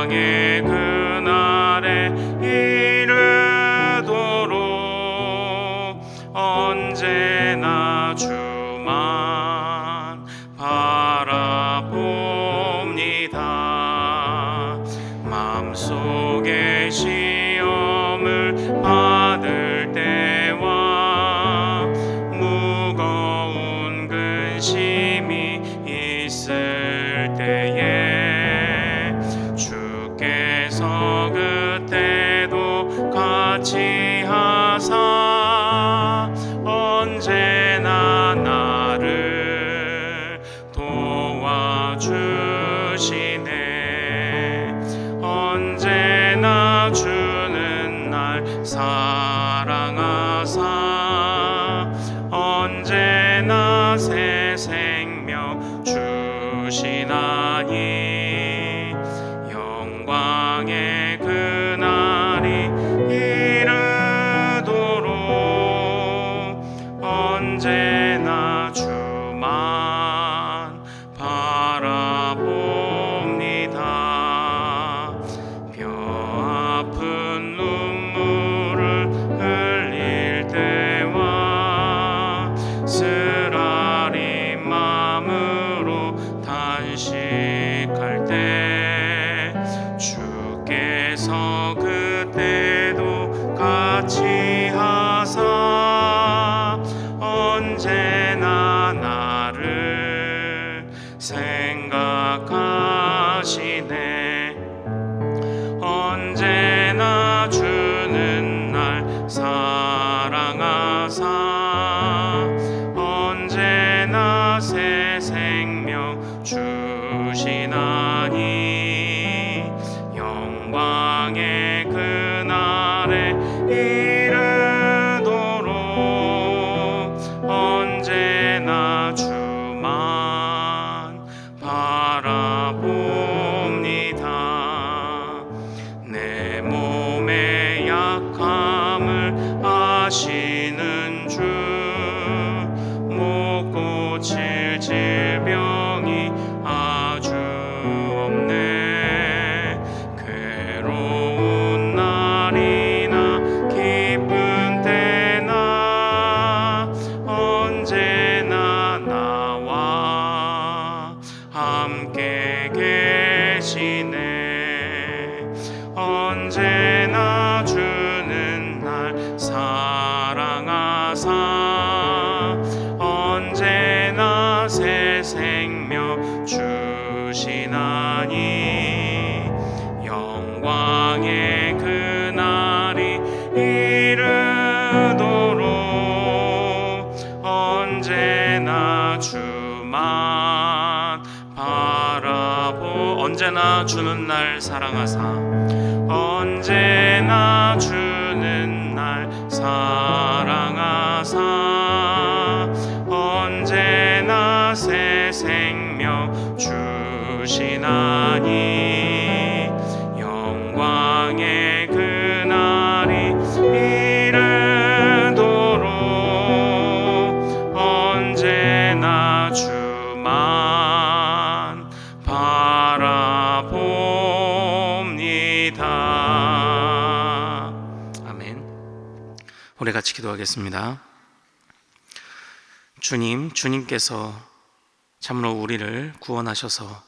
땅에. 나 새 생명 주시나니 주는 날 사랑하사. 언제나 주 같이 기도하겠습니다. 주님, 주님께서 참으로 우리를 구원하셔서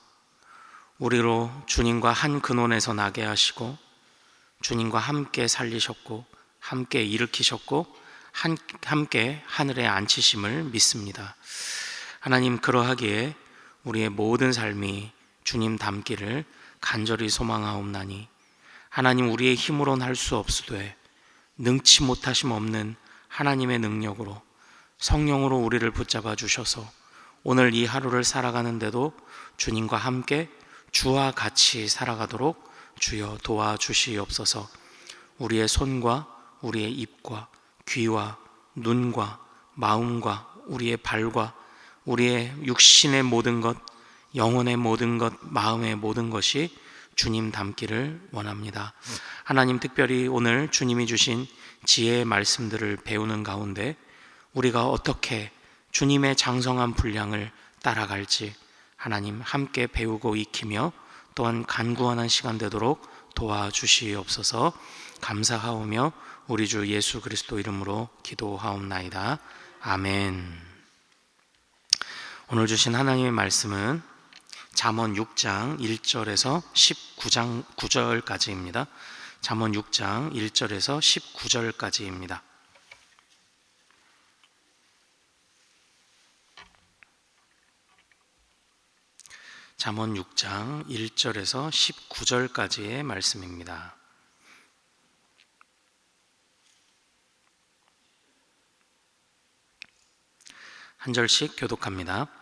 우리로 주님과 한 근원에서 나게 하시고 주님과 함께 살리셨고 함께 일으키셨고 한, 함께 하늘에 앉히심을 믿습니다. 하나님 그러하기에 우리의 모든 삶이 주님 닮기를 간절히 소망하옵나니 하나님 우리의 힘으로는 할수 없으되 능치 못하심 없는 하나님의 능력으로 성령으로 우리를 붙잡아 주셔서 오늘 이 하루를 살아가는데도 주님과 함께 주와 같이 살아가도록 주여 도와주시옵소서. 우리의 손과 우리의 입과 귀와 눈과 마음과 우리의 발과 우리의 육신의 모든 것 영혼의 모든 것 마음의 모든 것이 주님 닮기를 원합니다. 하나님 특별히 오늘 주님이 주신 지혜의 말씀들을 배우는 가운데 우리가 어떻게 주님의 장성한 분량을 따라갈지 하나님 함께 배우고 익히며 또한 간구하는 시간 되도록 도와주시옵소서 감사하오며 우리 주 예수 그리스도 이름으로 기도하옵나이다. 아멘. 오늘 주신 하나님의 말씀은 잠언 6장 1절에서 19장 9절까지입니다. 잠언 6장 1절에서 19절까지입니다. 잠언 6장 1절에서 19절까지의 말씀입니다. 한 절씩 교독합니다.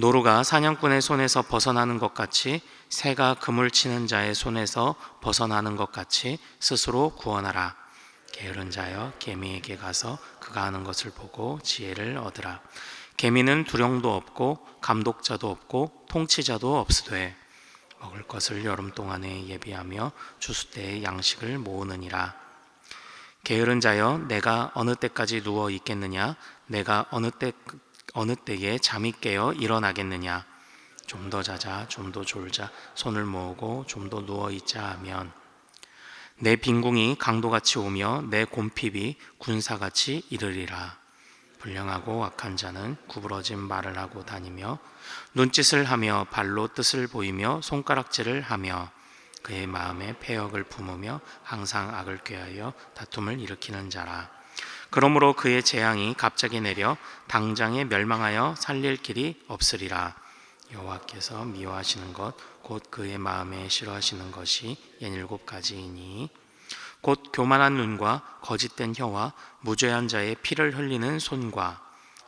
노루가 사냥꾼의 손에서 벗어나는 것 같이 새가 그물 치는 자의 손에서 벗어나는 것 같이 스스로 구원하라. 게으른 자여 개미에게 가서 그가 하는 것을 보고 지혜를 얻으라. 개미는 두령도 없고 감독자도 없고 통치자도 없으되 먹을 것을 여름 동안에 예비하며 추수 때에 양식을 모으느니라. 게으른 자여 내가 어느 때까지 누워 있겠느냐 내가 어느 때 어느 때에 잠이 깨어 일어나겠느냐 좀 더 자자 좀 더 졸자 손을 모으고 좀 더 누워 있자 하면 내 빈궁이 강도같이 오며 내 곰핍이 군사같이 이르리라 불량하고 악한 자는 구부러진 말을 하고 다니며 눈짓을 하며 발로 뜻을 보이며 손가락질을 하며 그의 마음에 폐역을 품으며 항상 악을 꾀하여 다툼을 일으키는 자라. 그러므로 그의 재앙이 갑자기 내려 당장에 멸망하여 살릴 길이 없으리라. 여호와께서 미워하시는 것 곧 그의 마음에 싫어하시는 것이 연일곱 가지이니 곧 교만한 눈과 거짓된 혀와 무죄한 자의 피를 흘리는 손과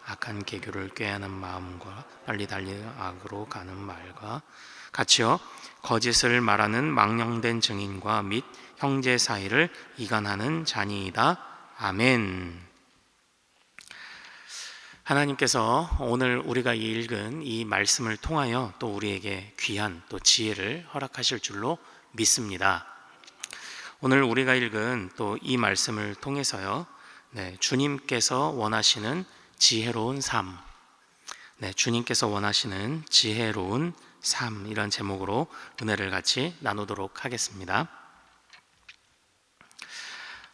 악한 계교를 꾀하는 마음과 빨리 달리는 악으로 가는 말과 같이요 거짓을 말하는 망령된 증인과 및 형제 사이를 이간하는 자니이다. 아멘. 하나님께서 오늘 우리가 읽은 이 말씀을 통하여 또 우리에게 귀한 또 지혜를 허락하실 줄로 믿습니다. 오늘 우리가 읽은 또 이 말씀을 통해서요, 네, 주님께서 원하시는 지혜로운 삶, 네, 주님께서 원하시는 지혜로운 삶 이런 제목으로 은혜를 같이 나누도록 하겠습니다.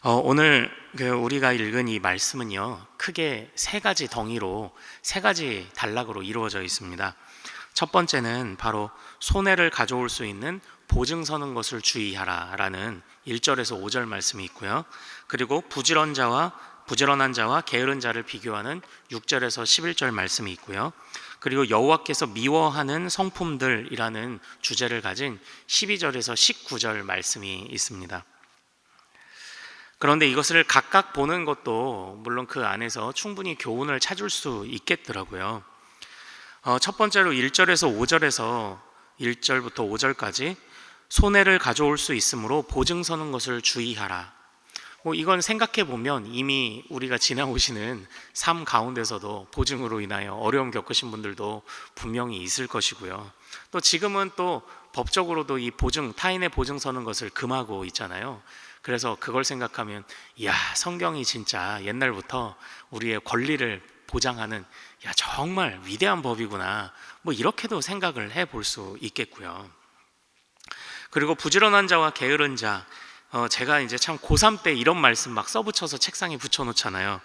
어, 오늘 그 우리가 읽은 이 말씀은요, 크게 세 가지 덩이로 세 가지 단락으로 이루어져 있습니다. 첫 번째는 바로 손해를 가져올 수 있는 보증 서는 것을 주의하라라는 1절에서 5절 말씀이 있고요. 그리고 부지런 자와 부지런한 자와 게으른 자를 비교하는 6절에서 11절 말씀이 있고요. 그리고 여호와께서 미워하는 성품들이라는 주제를 가진 12절에서 19절 말씀이 있습니다. 그런데 이것을 각각 보는 것도 물론 그 안에서 충분히 교훈을 찾을 수 있겠더라고요. 어, 첫 번째로 1절에서 5절에서 1절부터 5절까지 손해를 가져올 수 있으므로 보증 서는 것을 주의하라. 뭐 이건 생각해 보면 이미 우리가 지나오시는 삶 가운데서도 보증으로 인하여 어려움 겪으신 분들도 분명히 있을 것이고요. 또 지금은 또 법적으로도 이 보증 타인의 보증 서는 것을 금하고 있잖아요. 그래서 그걸 생각하면 야 성경이 진짜 옛날부터 우리의 권리를 보장하는 야 정말 위대한 법이구나 뭐 이렇게도 생각을 해 볼 수 있겠고요. 그리고 부지런한 자와 게으른 자 어, 제가 이제 참 고3 때 이런 말씀 막 써붙여서 책상에 붙여놓잖아요.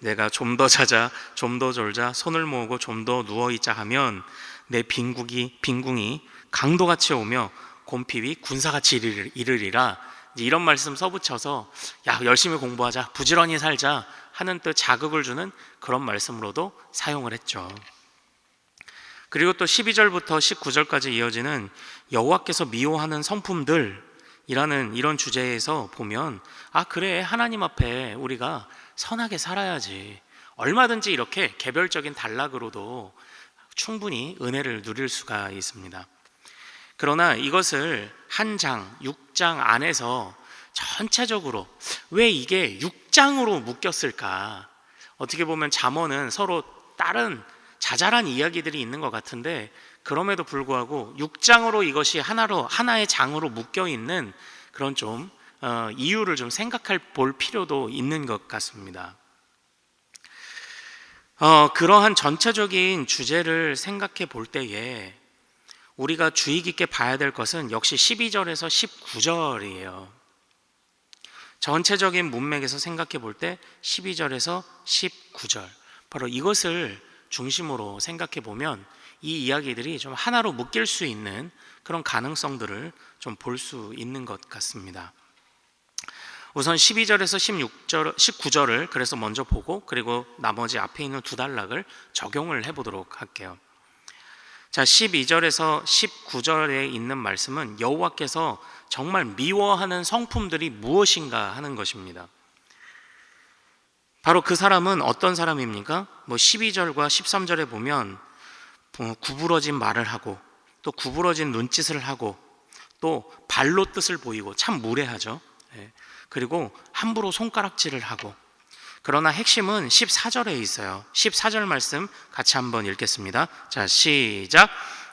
내가 좀 더 자자, 좀 더 졸자, 손을 모으고 좀 더 누워 있자 하면 내 빈국이 빈궁이 강도같이 오며 곰핍이 군사같이 이르- 이르리라. 이런 말씀 써붙여서 야 열심히 공부하자, 부지런히 살자 하는 뜻 자극을 주는 그런 말씀으로도 사용을 했죠. 그리고 또 12절부터 19절까지 이어지는 여호와께서 미워하는 성품들이라는 이런 주제에서 보면 아 그래 하나님 앞에 우리가 선하게 살아야지 얼마든지 이렇게 개별적인 단락으로도 충분히 은혜를 누릴 수가 있습니다. 그러나 이것을 한 장, 6장 안에서 전체적으로 왜 이게 6장으로 묶였을까? 어떻게 보면 잠언은 서로 다른 자잘한 이야기들이 있는 것 같은데 그럼에도 불구하고 6장으로 이것이 하나로 하나의 장으로 묶여 있는 그런 좀 어, 이유를 좀 생각할 볼 필요도 있는 것 같습니다. 어, 그러한 전체적인 주제를 생각해 볼 때에 우리가 주의 깊게 봐야 될 것은 역시 12절에서 19절이에요. 전체적인 문맥에서 생각해 볼 때 12절에서 19절. 바로 이것을 중심으로 생각해 보면 이 이야기들이 좀 하나로 묶일 수 있는 그런 가능성들을 좀 볼 수 있는 것 같습니다. 우선 12절에서 16절, 19절을 그래서 먼저 보고 그리고 나머지 앞에 있는 두 단락을 적용을 해 보도록 할게요. 자, 12절에서 19절에 있는 말씀은 여호와께서 정말 미워하는 성품들이 무엇인가 하는 것입니다. 바로 그 사람은 어떤 사람입니까? 뭐 12절과 13절에 보면 어, 구부러진 말을 하고 또 구부러진 눈짓을 하고 또 발로 뜻을 보이고 참 무례하죠. 예. 그리고 함부로 손가락질을 하고 그러나 핵심은 14절에 있어요. 14절 말씀 같이 한번 읽겠습니다. 자, 시작.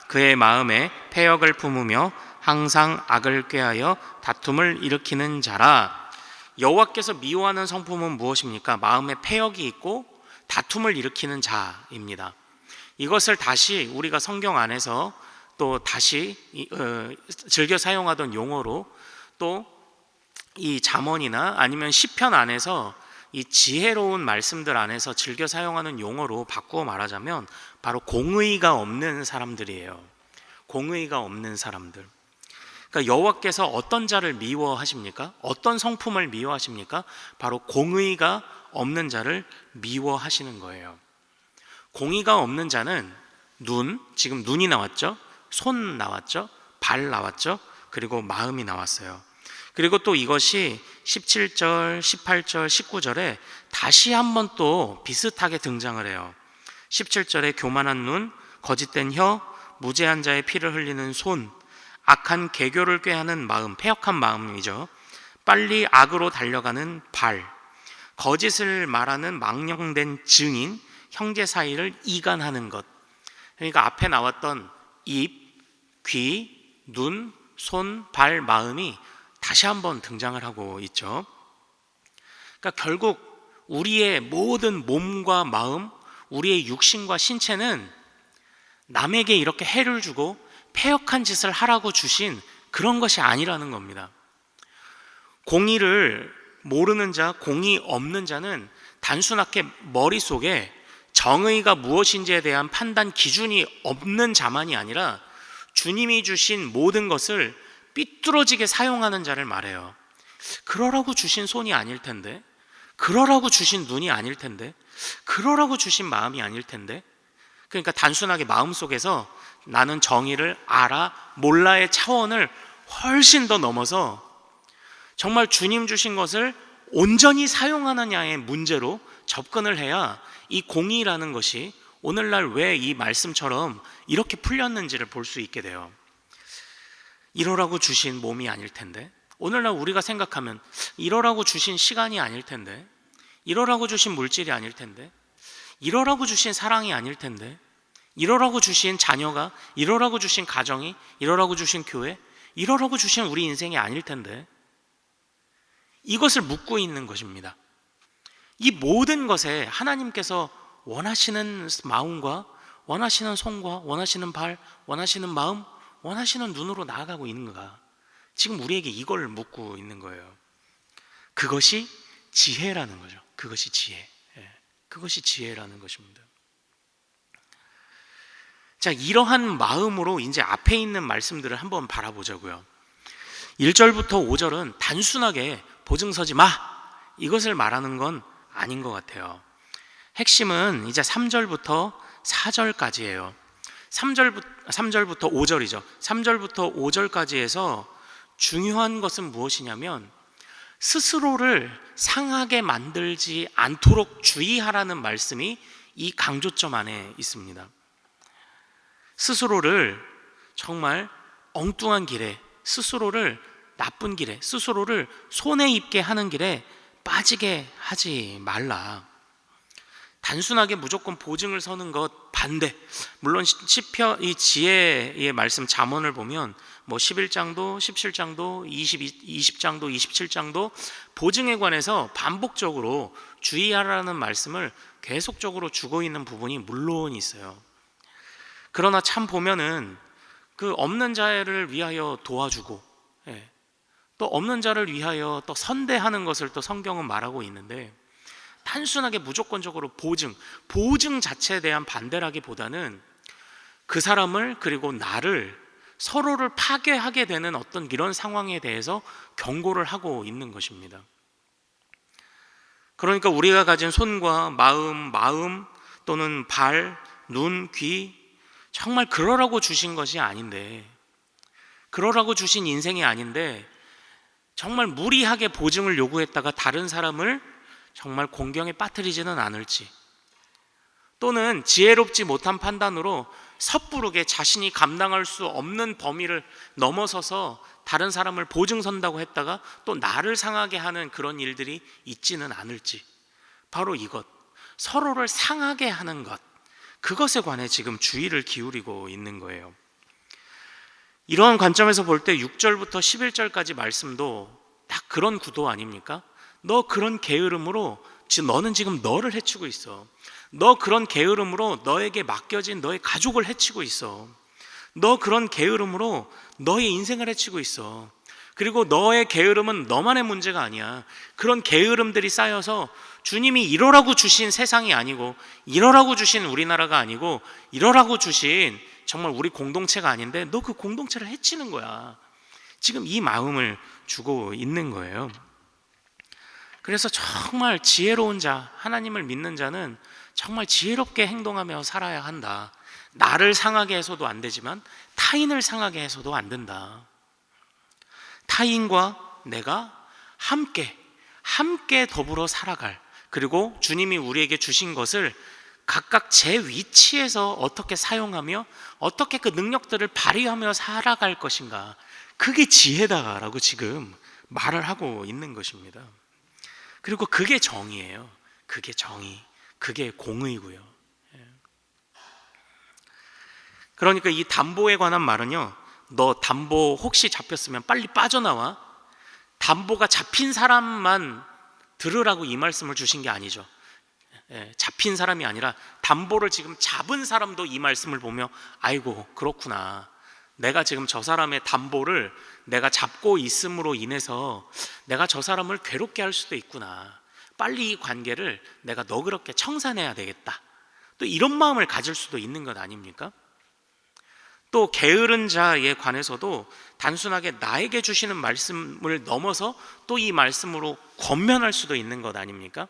그의 마음에 패역을 품으며 항상 악을 꾀하여 다툼을 일으키는 자라. 여호와께서 미워하는 성품은 무엇입니까? 마음에 패역이 있고 다툼을 일으키는 자입니다. 이것을 다시 우리가 성경 안에서 또 다시 이, 어, 즐겨 사용하던 용어로 또 이 잠언이나 아니면 시편 안에서 이 지혜로운 말씀들 안에서 즐겨 사용하는 용어로 바꾸어 말하자면 바로 공의가 없는 사람들이에요. 공의가 없는 사람들. 그러니까 여호와께서 어떤 자를 미워하십니까? 어떤 성품을 미워하십니까? 바로 공의가 없는 자를 미워하시는 거예요. 공의가 없는 자는 눈, 지금 눈이 나왔죠? 손 나왔죠? 발 나왔죠? 그리고 마음이 나왔어요. 그리고 또 이것이 17절, 18절, 19절에 다시 한번 또 비슷하게 등장을 해요. 17절에 교만한 눈, 거짓된 혀, 무죄한 자의 피를 흘리는 손, 악한 개교를 꾀하는 마음, 폐역한 마음이죠. 빨리 악으로 달려가는 발, 거짓을 말하는 망령된 증인, 형제 사이를 이간하는 것. 그러니까 앞에 나왔던 입, 귀, 눈, 손, 발, 마음이 다시 한번 등장을 하고 있죠. 그러니까 결국 우리의 모든 몸과 마음, 우리의 육신과 신체는 남에게 이렇게 해를 주고 폐역한 짓을 하라고 주신 그런 것이 아니라는 겁니다. 공의를 모르는 자, 공의 없는 자는 단순하게 머릿속에 정의가 무엇인지에 대한 판단 기준이 없는 자만이 아니라 주님이 주신 모든 것을 삐뚤어지게 사용하는 자를 말해요. 그러라고 주신 손이 아닐 텐데, 그러라고 주신 눈이 아닐 텐데, 그러라고 주신 마음이 아닐 텐데, 그러니까 단순하게 마음 속에서 나는 정의를 알아, 몰라의 차원을 훨씬 더 넘어서 정말 주님 주신 것을 온전히 사용하느냐의 문제로 접근을 해야 이 공의라는 것이 오늘날 왜 이 말씀처럼 이렇게 풀렸는지를 볼 수 있게 돼요. 이러라고 주신 몸이 아닐 텐데, 오늘날 우리가 생각하면 이러라고 주신 시간이 아닐 텐데, 이러라고 주신 물질이 아닐 텐데, 이러라고 주신 사랑이 아닐 텐데, 이러라고 주신 자녀가, 이러라고 주신 가정이, 이러라고 주신 교회, 이러라고 주신 우리 인생이 아닐 텐데, 이것을 묻고 있는 것입니다. 이 모든 것에 하나님께서 원하시는 마음과 원하시는 손과 원하시는 발, 원하시는 마음, 원하시는 눈으로 나아가고 있는가? 지금 우리에게 이걸 묻고 있는 거예요. 그것이 지혜라는 거죠. 그것이 지혜. 예. 그것이 지혜라는 것입니다. 자, 이러한 마음으로 이제 앞에 있는 말씀들을 한번 바라보자고요. 1절부터 5절은 단순하게 보증 서지 마! 이것을 말하는 건 아닌 것 같아요. 핵심은 이제 3절부터 4절까지예요. 3절부터, 3절부터 5절이죠. 3절부터 5절까지 해서 중요한 것은 무엇이냐면 스스로를 상하게 만들지 않도록 주의하라는 말씀이 이 강조점 안에 있습니다. 스스로를 정말 엉뚱한 길에, 스스로를 나쁜 길에, 스스로를 손해 입게 하는 길에 빠지게 하지 말라. 단순하게 무조건 보증을 서는 것 반대. 물론 시편 이 지혜의 말씀 잠언을 보면 뭐 11장도 17장도 22, 20장도 27장도 보증에 관해서 반복적으로 주의하라는 말씀을 계속적으로 주고 있는 부분이 물론 있어요. 그러나 참 보면은 그 없는 자를 위하여 도와주고 예, 또 없는 자를 위하여 또 선대하는 것을 또 성경은 말하고 있는데 단순하게 무조건적으로 보증, 보증 자체에 대한 반대라기보다는 그 사람을 그리고 나를 서로를 파괴하게 되는 어떤 이런 상황에 대해서 경고를 하고 있는 것입니다. 그러니까 우리가 가진 손과 마음, 마음 또는 발, 눈, 귀 정말 그러라고 주신 것이 아닌데 그러라고 주신 인생이 아닌데 정말 무리하게 보증을 요구했다가 다른 사람을 정말 공경에 빠뜨리지는 않을지 또는 지혜롭지 못한 판단으로 섣부르게 자신이 감당할 수 없는 범위를 넘어서서 다른 사람을 보증선다고 했다가 또 나를 상하게 하는 그런 일들이 있지는 않을지 바로 이것 서로를 상하게 하는 것 그것에 관해 지금 주의를 기울이고 있는 거예요. 이러한 관점에서 볼 때 6절부터 11절까지 말씀도 딱 그런 구도 아닙니까? 너 그런 게으름으로 너는 지금 너를 해치고 있어. 너 그런 게으름으로 너에게 맡겨진 너의 가족을 해치고 있어. 너 그런 게으름으로 너의 인생을 해치고 있어. 그리고 너의 게으름은 너만의 문제가 아니야. 그런 게으름들이 쌓여서 주님이 이러라고 주신 세상이 아니고, 이러라고 주신 우리나라가 아니고, 이러라고 주신 정말 우리 공동체가 아닌데, 너 그 공동체를 해치는 거야. 지금 이 마음을 주고 있는 거예요. 그래서 정말 지혜로운 자, 하나님을 믿는 자는 정말 지혜롭게 행동하며 살아야 한다. 나를 상하게 해서도 안 되지만 타인을 상하게 해서도 안 된다. 타인과 내가 함께, 함께 더불어 살아갈, 그리고 주님이 우리에게 주신 것을 각각 제 위치에서 어떻게 사용하며 어떻게 그 능력들을 발휘하며 살아갈 것인가. 그게 지혜다라고 지금 말을 하고 있는 것입니다. 그리고 그게 정의예요. 그게 정의. 그게 공의고요. 예. 그러니까 이 담보에 관한 말은요. 너 담보 혹시 잡혔으면 빨리 빠져나와. 담보가 잡힌 사람만 들으라고 이 말씀을 주신 게 아니죠. 예, 잡힌 사람이 아니라 담보를 지금 잡은 사람도 이 말씀을 보며 아이고 그렇구나. 내가 지금 저 사람의 담보를 내가 잡고 있음으로 인해서 내가 저 사람을 괴롭게 할 수도 있구나. 빨리 이 관계를 내가 너그럽게 청산해야 되겠다. 또 이런 마음을 가질 수도 있는 것 아닙니까? 또 게으른 자에 관해서도 단순하게 나에게 주시는 말씀을 넘어서 또 이 말씀으로 권면할 수도 있는 것 아닙니까?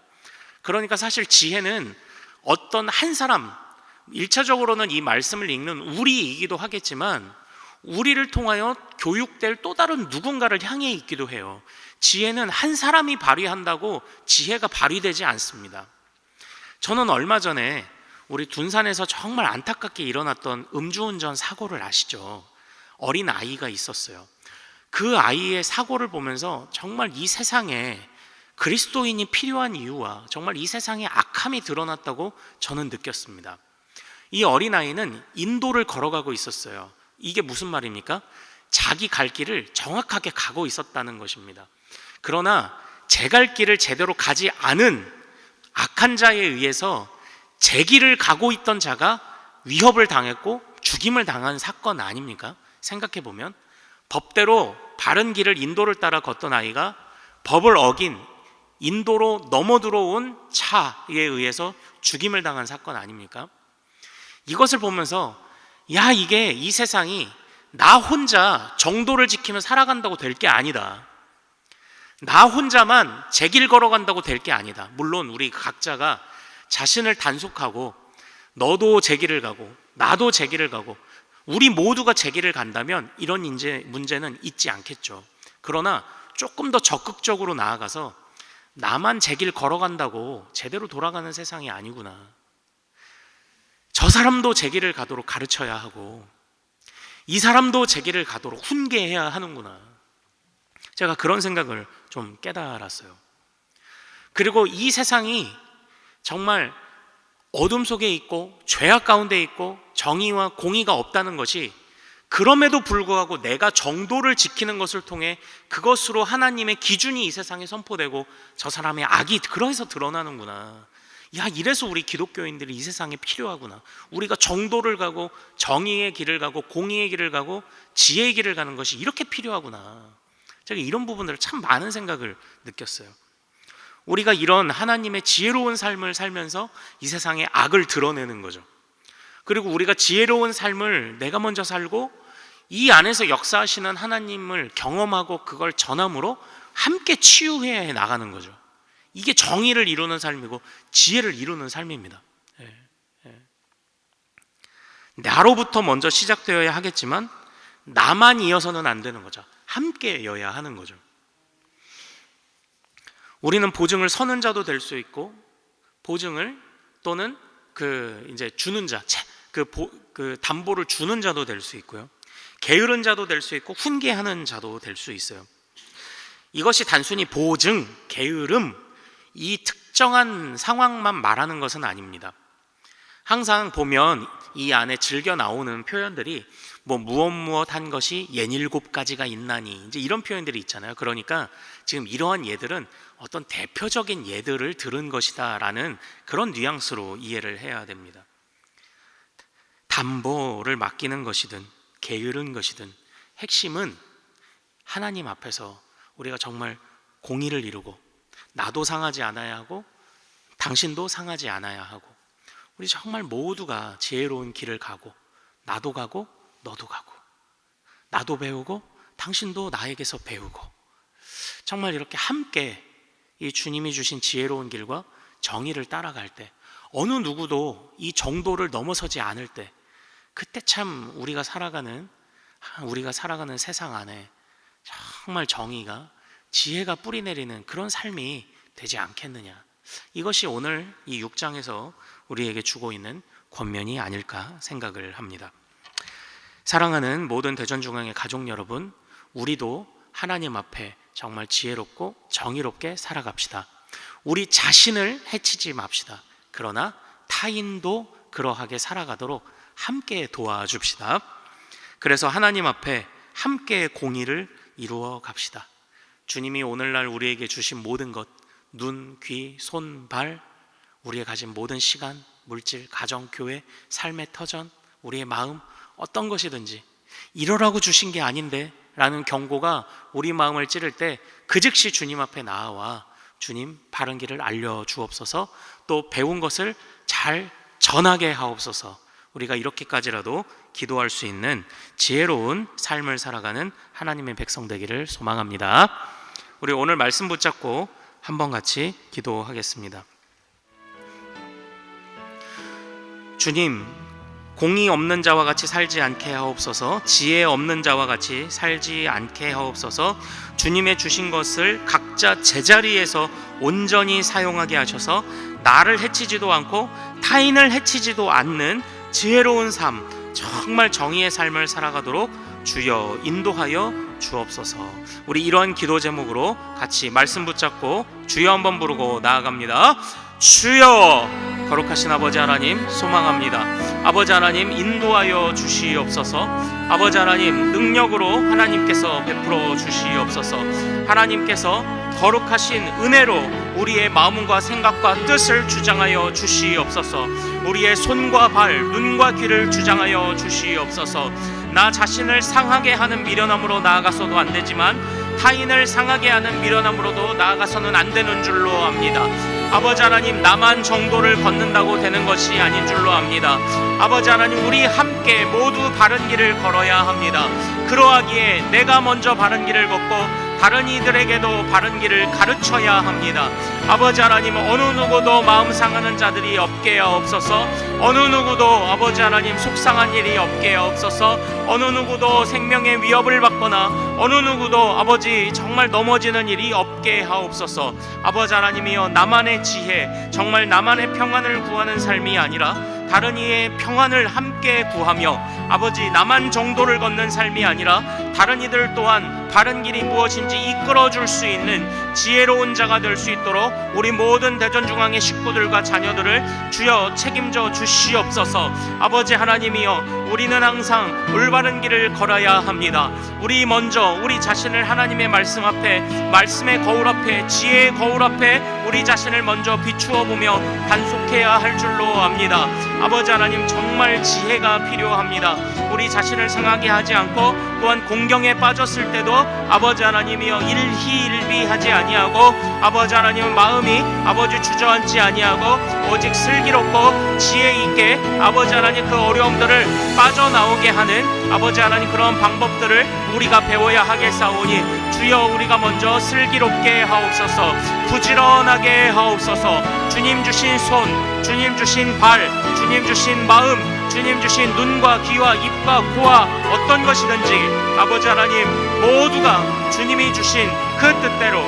그러니까 사실 지혜는 어떤 한 사람, 일차적으로는 이 말씀을 읽는 우리이기도 하겠지만 우리를 통하여 교육될 또 다른 누군가를 향해 있기도 해요. 지혜는 한 사람이 발휘한다고 지혜가 발휘되지 않습니다. 저는 얼마 전에 우리 둔산에서 정말 안타깝게 일어났던 음주운전 사고를 아시죠? 어린 아이가 있었어요. 그 아이의 사고를 보면서 정말 이 세상에 그리스도인이 필요한 이유와 정말 이 세상에 악함이 드러났다고 저는 느꼈습니다. 이 어린아이는 인도를 걸어가고 있었어요. 이게 무슨 말입니까? 자기 갈 길을 정확하게 가고 있었다는 것입니다. 그러나 제 갈 길을 제대로 가지 않은 악한 자에 의해서 제 길을 가고 있던 자가 위협을 당했고 죽임을 당한 사건 아닙니까? 생각해 보면 법대로 바른 길을 인도를 따라 걷던 아이가 법을 어긴 인도로 넘어 들어온 차에 의해서 죽임을 당한 사건 아닙니까? 이것을 보면서 야 이게 이 세상이 나 혼자 정도를 지키며 살아간다고 될 게 아니다. 나 혼자만 제 길 걸어간다고 될 게 아니다. 물론 우리 각자가 자신을 단속하고 너도 제 길을 가고 나도 제 길을 가고 우리 모두가 제 길을 간다면 이런 인제 문제는 있지 않겠죠. 그러나 조금 더 적극적으로 나아가서 나만 제 길 걸어간다고 제대로 돌아가는 세상이 아니구나. 저 사람도 제 길을 가도록 가르쳐야 하고 이 사람도 제 길을 가도록 훈계해야 하는구나. 제가 그런 생각을 좀 깨달았어요. 그리고 이 세상이 정말 어둠 속에 있고 죄악 가운데 있고 정의와 공의가 없다는 것이 그럼에도 불구하고 내가 정도를 지키는 것을 통해 그것으로 하나님의 기준이 이 세상에 선포되고 저 사람의 악이 그래서 드러나는구나. 야, 이래서 우리 기독교인들이 이 세상에 필요하구나. 우리가 정도를 가고 정의의 길을 가고 공의의 길을 가고 지혜의 길을 가는 것이 이렇게 필요하구나. 제가 이런 부분들을 참 많은 생각을 느꼈어요. 우리가 이런 하나님의 지혜로운 삶을 살면서 이 세상에 악을 드러내는 거죠. 그리고 우리가 지혜로운 삶을 내가 먼저 살고 이 안에서 역사하시는 하나님을 경험하고 그걸 전함으로 함께 치유해 나가는 거죠. 이게 정의를 이루는 삶이고 지혜를 이루는 삶입니다. 예, 예. 나로부터 먼저 시작되어야 하겠지만 나만 이어서는 안 되는 거죠. 함께여야 하는 거죠. 우리는 보증을 서는 자도 될 수 있고 보증을 또는 그 이제 주는 자, 그, 보, 그 담보를 주는 자도 될 수 있고요. 게으른 자도 될 수 있고 훈계하는 자도 될 수 있어요. 이것이 단순히 보증, 게으름 이 특정한 상황만 말하는 것은 아닙니다. 항상 보면 이 안에 즐겨 나오는 표현들이 뭐 무엇 무엇 한 것이 예닐곱 가지가 있나니 이제 이런 표현들이 있잖아요. 그러니까 지금 이러한 예들은 어떤 대표적인 예들을 들은 것이다라는 그런 뉘앙스로 이해를 해야 됩니다. 담보를 맡기는 것이든 게으른 것이든 핵심은 하나님 앞에서 우리가 정말 공의를 이루고 나도 상하지 않아야 하고 당신도 상하지 않아야 하고 우리 정말 모두가 지혜로운 길을 가고 나도 가고 너도 가고 나도 배우고 당신도 나에게서 배우고 정말 이렇게 함께 이 주님이 주신 지혜로운 길과 정의를 따라갈 때 어느 누구도 이 정도를 넘어서지 않을 때 그때 참 우리가 살아가는 우리가 살아가는 세상 안에 정말 정의가 지혜가 뿌리 내리는 그런 삶이 되지 않겠느냐. 이것이 오늘 이 6장에서 우리에게 주고 있는 권면이 아닐까 생각을 합니다. 사랑하는 모든 대전중앙의 가족 여러분, 우리도 하나님 앞에 정말 지혜롭고 정의롭게 살아갑시다. 우리 자신을 해치지 맙시다. 그러나 타인도 그러하게 살아가도록 함께 도와줍시다. 그래서 하나님 앞에 함께 공의를 이루어 갑시다. 주님이 오늘날 우리에게 주신 모든 것, 눈, 귀, 손, 발, 우리의 가진 모든 시간, 물질, 가정, 교회, 삶의 터전, 우리의 마음, 어떤 것이든지 이러라고 주신 게 아닌데 라는 경고가 우리 마음을 찌를 때 그 즉시 주님 앞에 나와 주님 바른 길을 알려 주옵소서 또 배운 것을 잘 전하게 하옵소서. 우리가 이렇게까지라도 기도할 수 있는 지혜로운 삶을 살아가는 하나님의 백성 되기를 소망합니다. 우리 오늘 말씀 붙잡고 한번 같이 기도하겠습니다. 주님, 공의 없는 자와 같이 살지 않게 하옵소서, 지혜 없는 자와 같이 살지 않게 하옵소서, 주님의 주신 것을 각자 제자리에서 온전히 사용하게 하셔서 나를 해치지도 않고 타인을 해치지도 않는 지혜로운 삶, 정말 정의의 삶을 살아가도록 주여 인도하여 주옵소서. 우리 이러한 기도 제목으로 같이 말씀 붙잡고 주여 한번 부르고 나아갑니다. 주여 거룩하신 아버지 하나님 소망합니다. 아버지 하나님 인도하여 주시옵소서. 아버지 하나님 능력으로 하나님께서 베풀어 주시옵소서. 하나님께서 거룩하신 은혜로 우리의 마음과 생각과 뜻을 주장하여 주시옵소서. 우리의 손과 발, 눈과 귀를 주장하여 주시옵소서. 나 자신을 상하게 하는 미련함으로 나아가서도 안 되지만 타인을 상하게 하는 미련함으로도 나아가서는 안 되는 줄로 압니다. 아버지 하나님 나만 정도를 걷는다고 되는 것이 아닌 줄로 압니다. 아버지 하나님 우리 함께 모두 바른 길을 걸어야 합니다. 그러하기에 내가 먼저 바른 길을 걷고 다른 이들에게도 바른 길을 가르쳐야 합니다. 아버지 하나님 어느 누구도 마음 상하는 자들이 없게 하옵소서. 어느 누구도 아버지 하나님 속상한 일이 없게 하옵소서. 어느 누구도 생명의 위협을 받거나 어느 누구도 아버지 정말 넘어지는 일이 없게 하옵소서. 아버지 하나님이여 나만의 지혜 정말 나만의 평안을 구하는 삶이 아니라 다른 이의 평안을 함께 구하며 아버지 나만 정도를 걷는 삶이 아니라 다른 이들 또한 바른 길이 무엇인지 이끌어 줄 수 있는 지혜로운 자가 될 수 있도록 우리 모든 대전 중앙의 식구들과 자녀들을 주여 책임져 주시옵소서. 아버지 하나님이여 우리는 항상 올바른 길을 걸어야 합니다. 우리 먼저 우리 자신을 하나님의 말씀 앞에 말씀의 거울 앞에 지혜의 거울 앞에 우리 자신을 먼저 비추어 보며 단속해야 할 줄로 압니다. 아버지 하나님 정말 지혜가 필요합니다 우리 자신을 상하게 하지 않고 또한 공경에 빠졌을 때도 아버지 하나님이여 일희일비하지 아니하고 아버지 하나님 마음이 아버지 주저앉지 아니하고 오직 슬기롭고 지혜 있게 아버지 하나님 그 어려움들을 빠져나오게 하는 아버지 하나님 그런 방법들을 우리가 배워야 하겠사오니 주여 우리가 먼저 슬기롭게 하옵소서 부지런하게 하옵소서. 주님 주신 손 주님 주신 발 주님 주신 마음 주님 주신 눈과 귀와 입과 코와 어떤 것이든지 아버지 하나님 모두가 주님이 주신 그 뜻대로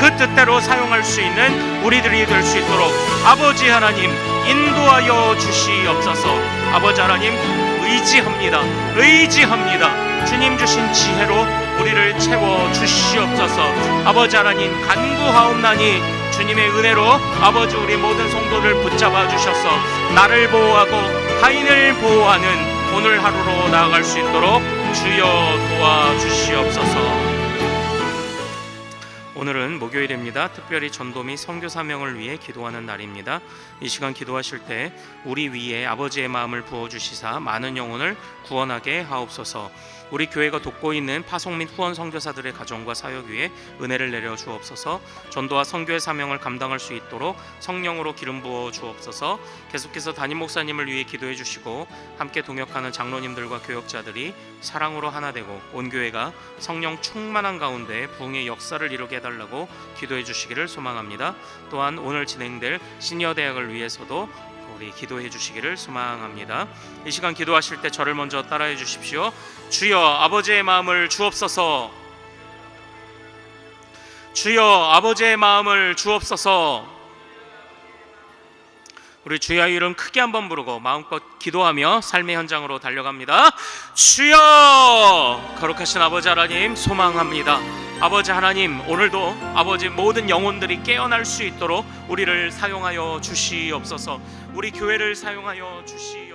그 뜻대로 사용할 수 있는 우리들이 될 수 있도록 아버지 하나님 인도하여 주시옵소서. 아버지 하나님 의지합니다. 의지합니다. 주님 주신 지혜로 우리를 채워 주시옵소서. 아버지 하나님 간구하옵나니 주님의 은혜로 아버지 우리 모든 성도를 붙잡아 주셔서 나를 보호하고 타인을 보호하는 오늘 하루로 나아갈 수 있도록 주여 도와주시옵소서. 오늘은 목요일입니다. 특별히 전도 및 선교 사명을 위해 기도하는 날입니다. 이 시간 기도하실 때 우리 위에 아버지의 마음을 부어 주시사 많은 영혼을 구원하게 하옵소서. 우리 교회가 돕고 있는 파송 및 후원 선교사들의 가정과 사역 위에 은혜를 내려 주옵소서. 전도와 선교의 사명을 감당할 수 있도록 성령으로 기름 부어 주옵소서. 계속해서 담임 목사님을 위해 기도해 주시고 함께 동역하는 장로님들과 교역자들이 사랑으로 하나 되고 온 교회가 성령 충만한 가운데 부흥의 역사를 이루게 해 달라고 기도해 주시기를 소망합니다. 또한 오늘 진행될 시니어 대학을 위해서도 우리 기도해 주시기를 소망합니다. 이 시간 기도하실 때 저를 먼저 따라해 주십시오. 주여 아버지의 마음을 주옵소서. 주여 아버지의 마음을 주옵소서. 우리 주여 이름 크게 한번 부르고 마음껏 기도하며 삶의 현장으로 달려갑니다. 주여 거룩하신 아버지 하나님 소망합니다. 아버지 하나님 오늘도 아버지 모든 영혼들이 깨어날 수 있도록 우리를 사용하여 주시옵소서. 우리 교회를 사용하여 주시.